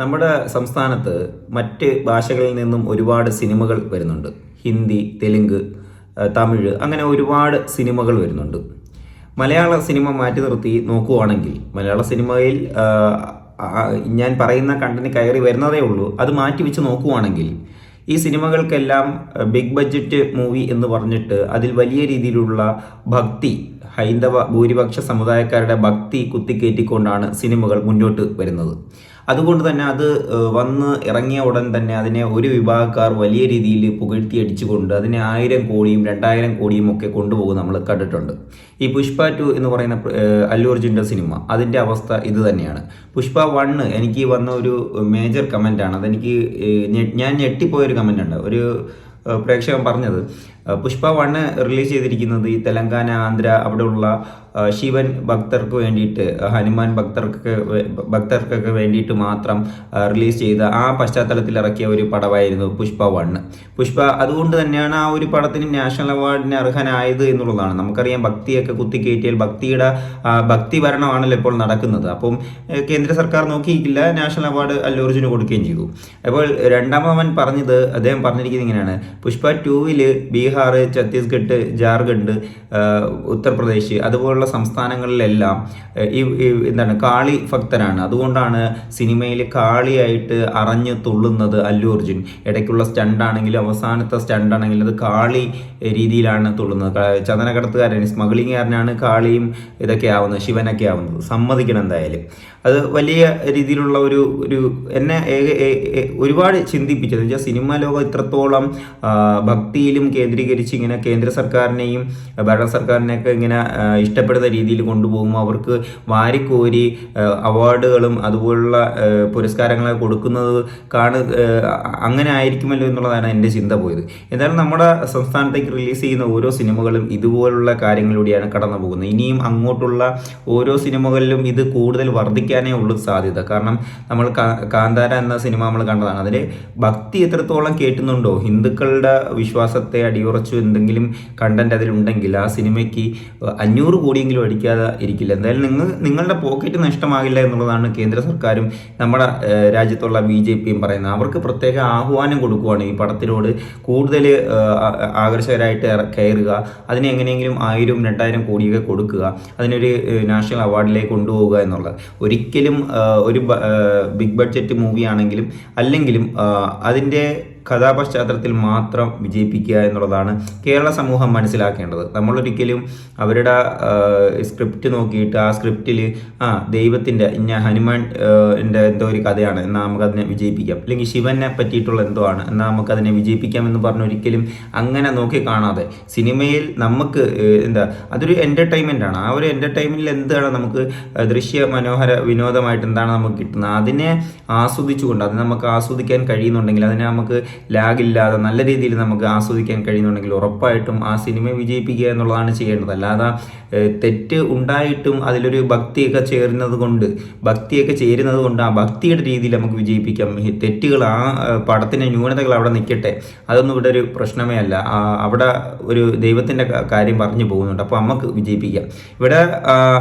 നമ്മുടെ സംസ്ഥാനത്ത് മറ്റ് ഭാഷകളിൽ നിന്നും ഒരുപാട് സിനിമകൾ വരുന്നുണ്ട്. ഹിന്ദി തെലുങ്ക് തമിഴ് അങ്ങനെ ഒരുപാട് സിനിമകൾ വരുന്നുണ്ട്. മലയാള സിനിമ മാറ്റി നിർത്തി നോക്കുവാണെങ്കിൽ മലയാള സിനിമയിൽ ഞാൻ പറയുന്ന കണ്ടന്റ് കയറി വരുന്നതേ ഉള്ളൂ. അത് മാറ്റി വെച്ച് നോക്കുവാണെങ്കിൽ ഈ സിനിമകൾക്കെല്ലാം ബിഗ് ബഡ്ജറ്റ് മൂവി എന്ന് പറഞ്ഞിട്ട് അതിൽ വലിയ രീതിയിലുള്ള ഭക്തി ഹൈന്ദവ ഭൂരിപക്ഷ സമുദായക്കാരുടെ ഭക്തി കുത്തിക്കയറ്റിക്കൊണ്ടാണ് സിനിമകൾ മുന്നോട്ട് വരുന്നത്. അതുകൊണ്ട് തന്നെ അത് വന്ന് ഇറങ്ങിയ ഉടൻ തന്നെ അതിനെ ഒരു വിഭാഗക്കാർ വലിയ രീതിയിൽ പുകഴ്ത്തി അടിച്ചുകൊണ്ട് അതിനെ ആയിരം കോടിയും രണ്ടായിരം കോടിയും ഒക്കെ കൊണ്ടുപോകും നമ്മൾ കണ്ടിട്ടുണ്ട്. ഈ പുഷ്പ ടു എന്ന് പറയുന്ന അല്ലൂർജിന്റെ സിനിമ അതിന്റെ അവസ്ഥ ഇത് തന്നെയാണ്. പുഷ്പ വണ്ണ് എനിക്ക് വന്ന ഒരു മേജർ കമന്റാണ്. അതെനിക്ക് ഞാൻ ഞെട്ടിപ്പോയൊരു കമന്റുണ്ട്. ഒരു പ്രേക്ഷകൻ പറഞ്ഞത് പുഷ്പ വണ്ണ് റിലീസ് ചെയ്തിരിക്കുന്നത് ഈ തെലങ്കാന ആന്ധ്ര അവിടെയുള്ള ശിവൻ ഭക്തർക്ക് വേണ്ടിയിട്ട് ഹനുമാൻ ഭക്തർക്ക് ഭക്തർക്കൊക്കെ വേണ്ടിയിട്ട് മാത്രം റിലീസ് ചെയ്ത ആ പശ്ചാത്തലത്തിൽ ഇറക്കിയ ഒരു പടമായിരുന്നു പുഷ്പ വൺ. പുഷ്പ അതുകൊണ്ട് തന്നെയാണ് ആ ഒരു പടത്തിന് നാഷണൽ അവാർഡിന് അർഹനായത് എന്നുള്ളതാണ്. നമുക്കറിയാം ഭക്തിയൊക്കെ കുത്തിക്കയറ്റിയാൽ ഭക്തിയുടെ ഭക്തി ഭരണമാണല്ലോ ഇപ്പോൾ നടക്കുന്നത്. അപ്പം കേന്ദ്ര സർക്കാർ നോക്കിയിട്ടില്ല നാഷണൽ അവാർഡ് അല്ലു കൊടുക്കുകയും ചെയ്തു. അപ്പോൾ രണ്ടാമവൻ പറഞ്ഞത് അദ്ദേഹം പറഞ്ഞിരിക്കുന്നത് ഇങ്ങനെയാണ്. പുഷ്പ ടൂവിൽ ബീഹാർ ഛത്തീസ്ഗഡ് ജാർഖണ്ഡ് ഉത്തർപ്രദേശ് ഉത്തർപ്രദേശ് അതുപോലുള്ള സംസ്ഥാനങ്ങളിലെല്ലാം ഈ എന്താണ് കാളി ഭക്തരാണ്. അതുകൊണ്ടാണ് സിനിമയിൽ കാളിയായിട്ട് അറിഞ്ഞ് തുള്ളുന്നത് അല്ലു അർജുൻ. ഇടയ്ക്കുള്ള സ്റ്റണ്ടാണെങ്കിലും അവസാനത്തെ സ്റ്റണ്ടാണെങ്കിലും അത് കാളി രീതിയിലാണ് തുള്ളുന്നത്. ചന്ദനക്കടത്തുകാരൻ സ്മഗ്ലിംഗുകാരനാണ് കാളിയും ഇതൊക്കെ ആവുന്നത് ശിവനൊക്കെ ആവുന്നത്. സമ്മതിക്കണം എന്തായാലും. അത് വലിയ രീതിയിലുള്ള ഒരു ഒരു എന്നെ ഒരുപാട് ചിന്തിപ്പിച്ചത്. വെച്ചാൽ സിനിമാ ലോകം ഇത്രത്തോളം ഭക്തിയിലും കേന്ദ്രീകരിച്ച് ഇങ്ങനെ കേന്ദ്ര സർക്കാരിനെയും ഭരണ സർക്കാരിനെയൊക്കെ ഇങ്ങനെ ആ, ഇഷ്ടപ്പെടുന്ന രീതിയിൽ കൊണ്ടുപോകുമ്പോൾ അവർക്ക് വാരിക്കോരി അവാർഡുകളും അതുപോലുള്ള പുരസ്കാരങ്ങളെ കൊടുക്കുന്നത് കാണു അങ്ങനെ ആയിരിക്കുമല്ലോ എന്നുള്ളതാണ് എന്റെ ചിന്ത പോയത്. എന്തായാലും നമ്മുടെ സംസ്ഥാനത്തേക്ക് റിലീസ് ചെയ്യുന്ന ഓരോ സിനിമകളും ഇതുപോലുള്ള കാര്യങ്ങളിലൂടെയാണ് കടന്നു പോകുന്നത്. ഇനിയും അങ്ങോട്ടുള്ള ഓരോ സിനിമകളിലും ഇത് കൂടുതൽ വർദ്ധിക്കാനേ ഉള്ളൂ സാധ്യത. കാരണം നമ്മൾ കാന്താര എന്ന സിനിമ നമ്മൾ കണ്ടതാണ്. അതിൽ ഭക്തി എത്രത്തോളം കേട്ടുന്നുണ്ടോ? ഹിന്ദുക്കളുടെ വിശ്വാസത്തെ അടിയുറച്ചു എന്തെങ്കിലും കണ്ടന്റ് അതിലുണ്ടെങ്കിൽ ആ സിനിമയ്ക്ക് അഞ്ഞൂറ് കോടിയെങ്കിലും അടിക്കാതെ ഇരിക്കില്ല. എന്തായാലും നിങ്ങൾ നിങ്ങളുടെ പോക്കറ്റ് നഷ്ടമാകില്ല എന്നുള്ളതാണ് കേന്ദ്ര സർക്കാരും നമ്മുടെ രാജ്യത്തുള്ള ബി ജെ പിയും പറയുന്നത്. അവർക്ക് പ്രത്യേക ആഹ്വാനം കൊടുക്കുവാണ് ഈ പടത്തിനോട് കൂടുതൽ ആകർഷകരായിട്ട് കയറുക. അതിനെ എങ്ങനെയെങ്കിലും ആയിരം രണ്ടായിരം കോടിയൊക്കെ കൊടുക്കുക. അതിനൊരു നാഷണൽ അവാർഡിലേക്ക് കൊണ്ടുപോകുക എന്നുള്ളത്. ഒരിക്കലും ഒരു ബിഗ് ബഡ്ജറ്റ് മൂവി ആണെങ്കിലും അല്ലെങ്കിലും അതിന്റെ കഥാപശ്ചാത്തലത്തിൽ മാത്രം വിജയിപ്പിക്കുക എന്നുള്ളതാണ് കേരള സമൂഹം മനസ്സിലാക്കേണ്ടത്. നമ്മളൊരിക്കലും അവരുടെ സ്ക്രിപ്റ്റ് നോക്കിയിട്ട് ആ സ്ക്രിപ്റ്റിൽ ആ ദൈവത്തിന്റെ ഇന്ന ഹനുമാൻ എന്റെ എന്തോ ഒരു കഥയാണ് എന്നാൽ നമുക്കതിനെ വിജയിപ്പിക്കാം. അല്ലെങ്കിൽ ശിവനെ പറ്റിയിട്ടുള്ള എന്തോ ആണ് എന്നാൽ നമുക്കതിനെ വിജയിപ്പിക്കാം എന്ന് പറഞ്ഞ് ഒരിക്കലും അങ്ങനെ നോക്കി കാണാതെ സിനിമയിൽ നമുക്ക് എന്താ അതൊരു എന്റർടൈൻമെന്റ് ആണ്. ആ ഒരു എന്റർടൈൻമെന്റിൽ എന്താണ് നമുക്ക് ദൃശ്യ മനോഹര വിനോദമായിട്ട് എന്താണ് നമുക്ക് കിട്ടുന്നത്? അതിനെ ആസ്വദിച്ചുകൊണ്ട് അത് നമുക്ക് ആസ്വദിക്കാൻ കഴിയുന്നുണ്ടെങ്കിൽ അതിനെ നമുക്ക് ലാഗില്ലാതെ നല്ല രീതിയിൽ നമുക്ക് ആസ്വദിക്കാൻ കഴിയുന്നുണ്ടെങ്കിൽ ഉറപ്പായിട്ടും ആ സിനിമ വിജയിപ്പിക്കുക എന്നുള്ളതാണ് ചെയ്യേണ്ടത്. അല്ലാതെ തെറ്റ് ഉണ്ടായിട്ടും അതിലൊരു ഭക്തിയൊക്കെ ചേരുന്നത് കൊണ്ട് ഭക്തിയൊക്കെ ചേരുന്നത് കൊണ്ട് ആ ഭക്തിയുടെ രീതിയിൽ നമുക്ക് വിജയിപ്പിക്കാം. തെറ്റുകൾ ആ പടത്തിന്റെ ന്യൂനതകൾ അവിടെ നിൽക്കട്ടെ. അതൊന്നും ഇവിടെ ഒരു പ്രശ്നമേ അല്ല. അവിടെ ഒരു ദൈവത്തിന്റെ കാര്യം പറഞ്ഞു പോകുന്നുണ്ട്. അപ്പോൾ നമുക്ക് വിജയിപ്പിക്കാം. ഇവിടെ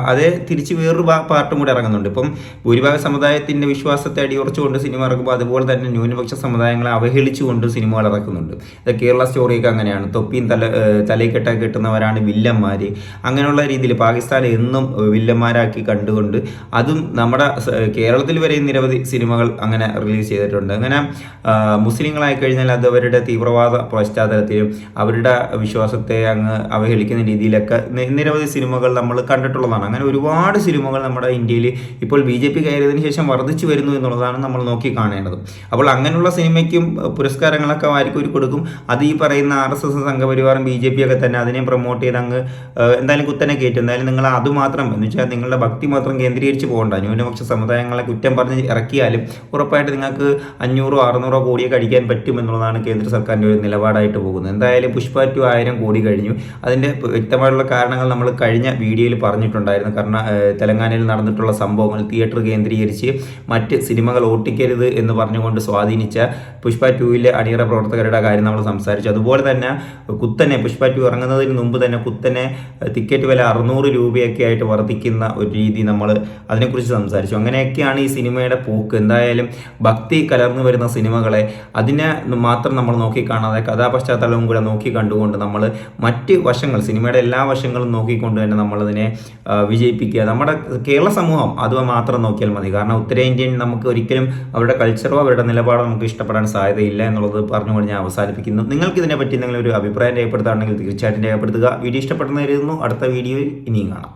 അതേ തിരിച്ച് വേറൊരു പാർട്ടും കൂടെ ഇറങ്ങുന്നുണ്ട്. ഇപ്പം ഭൂരിഭാഗ സമുദായത്തിന്റെ വിശ്വാസത്തെ അടിയുറച്ചുകൊണ്ട് സിനിമ ഇറക്കുമ്പോൾ അതുപോലെ തന്നെ ന്യൂനപക്ഷ സമുദായങ്ങളെ അവഹേളിച്ചുകൊണ്ട് സിനിമകൾ ഇറക്കുന്നുണ്ട്. കേരള സ്റ്റോറിയൊക്കെ അങ്ങനെയാണ്. തൊപ്പിയും തല ഏഹ് തലയിക്കെട്ടൊക്കെ കിട്ടുന്നവരാണ് വില്ലന്മാർ അങ്ങനെയുള്ള രീതിയിൽ പാകിസ്ഥാനെ എന്നും വില്ലന്മാരാക്കി കണ്ടുകൊണ്ട് അതും നമ്മുടെ കേരളത്തിൽ വരെ നിരവധി സിനിമകൾ അങ്ങനെ റിലീസ് ചെയ്തിട്ടുണ്ട്. അങ്ങനെ മുസ്ലിങ്ങളായി കഴിഞ്ഞാൽ അത് അവരുടെ തീവ്രവാദ പശ്ചാത്തലത്തിലും അവരുടെ വിശ്വാസത്തെ അങ്ങ് അവഹേളിക്കുന്ന രീതിയിലൊക്കെ നിരവധി സിനിമകൾ നമ്മൾ കണ്ടിട്ടുള്ളതാണ്. അങ്ങനെ ഒരുപാട് സിനിമകൾ നമ്മുടെ ഇന്ത്യയിൽ ഇപ്പോൾ ബി ജെ പി കയറിയതിനു ശേഷം വർദ്ധിച്ചു വരുന്നു എന്നുള്ളതാണ് നമ്മൾ നോക്കി കാണേണ്ടത്. അപ്പോൾ അങ്ങനെയുള്ള സിനിമയ്ക്കും പുരസ്കാരങ്ങളൊക്കെ വാരിക്കൂരി കൊടുക്കും. അത് ഈ പറയുന്ന ആർ എസ് എസ് സംഘപരിവാറും ബി ജെ പി ഒക്കെ തന്നെ അതിനെ പ്രൊമോട്ട് ചെയ്ത് അങ്ങ് എന്തായാലും കുത്തനെ കയറ്റും. എന്തായാലും നിങ്ങൾ അതുമാത്രം എന്ന് വെച്ചാൽ നിങ്ങളുടെ ഭക്തി മാത്രം കേന്ദ്രീകരിച്ച് പോകണ്ട. ന്യൂനപക്ഷ സമുദായങ്ങളെ കുറ്റം പറഞ്ഞ് ഇറക്കിയാലും ഉറപ്പായിട്ട് നിങ്ങൾക്ക് അഞ്ഞൂറോ അറുന്നൂറോ കോടിയൊക്കെ അടിക്കാൻ പറ്റും എന്നുള്ളതാണ് കേന്ദ്ര സർക്കാരിന്റെ ഒരു നിലപാടായിട്ട് പോകുന്നത്. എന്തായാലും പുഷ്പ ആയിരം കോടി കഴിഞ്ഞു. അതിന്റെ വ്യക്തമായിട്ടുള്ള കാരണങ്ങൾ നമ്മൾ കഴിഞ്ഞ വീഡിയോയിൽ പറഞ്ഞിട്ടുണ്ടായിരുന്നു. കാരണം തെലങ്കാനയിൽ നടന്നിട്ടുള്ള സംഭവങ്ങൾ തിയേറ്റർ കേന്ദ്രീകരിച്ച് മറ്റ് സിനിമകൾ ഓട്ടിക്കരുത് എന്ന് പറഞ്ഞുകൊണ്ട് സ്വാധീനിച്ച പുഷ്പ ടൂവിൽ ടുവിലെ അണിയറ പ്രവർത്തകരുടെ കാര്യം നമ്മൾ സംസാരിച്ചു. അതുപോലെ തന്നെ കുത്തനെ പുഷ്പ ടു ഇറങ്ങുന്നതിന് മുമ്പ് തന്നെ കുത്തനെ ടിക്കറ്റ് വില അറുന്നൂറ് രൂപയൊക്കെ ആയിട്ട് വർദ്ധിക്കുന്ന ഒരു രീതി നമ്മൾ അതിനെക്കുറിച്ച് സംസാരിച്ചു. അങ്ങനെയൊക്കെയാണ് ഈ സിനിമയുടെ പോക്ക്. എന്തായാലും ഭക്തി കലർന്നു വരുന്ന സിനിമകളെ അതിനെ മാത്രം നമ്മൾ നോക്കിക്കാണാതെ കഥാപശ്ചാത്തലവും കൂടെ നോക്കി കണ്ടുകൊണ്ട് നമ്മൾ മറ്റ് വശങ്ങൾ സിനിമയുടെ എല്ലാ വശങ്ങളും നോക്കിക്കൊണ്ട് തന്നെ നമ്മളതിനെ വിജയിപ്പിക്കുക. നമ്മുടെ കേരള സമൂഹം അത് മാത്രം നോക്കിയാൽ മതി. കാരണം ഉത്തരേന്ത്യൻ നമുക്ക് ഒരിക്കലും അവരുടെ കൾച്ചറോ അവരുടെ നിലപാടോ നമുക്ക് ഇഷ്ടപ്പെടാൻ സാധ്യതയില്ല. എന്നുള്ളത് പറഞ്ഞുകൊണ്ട് ഞാൻ അവസാനിപ്പിക്കുന്നു. നിങ്ങൾക്ക് ഇതിനെ പറ്റി എന്തെങ്കിലും ഒരു അഭിപ്രായം രേഖപ്പെടുത്തുകയാണെങ്കിൽ തീർച്ചയായിട്ടും രേഖപ്പെടുത്തുക. വീഡിയോ ഇഷ്ടപ്പെടുന്ന അടുത്ത വീഡിയോയിൽ ഇനിയും കാണാം.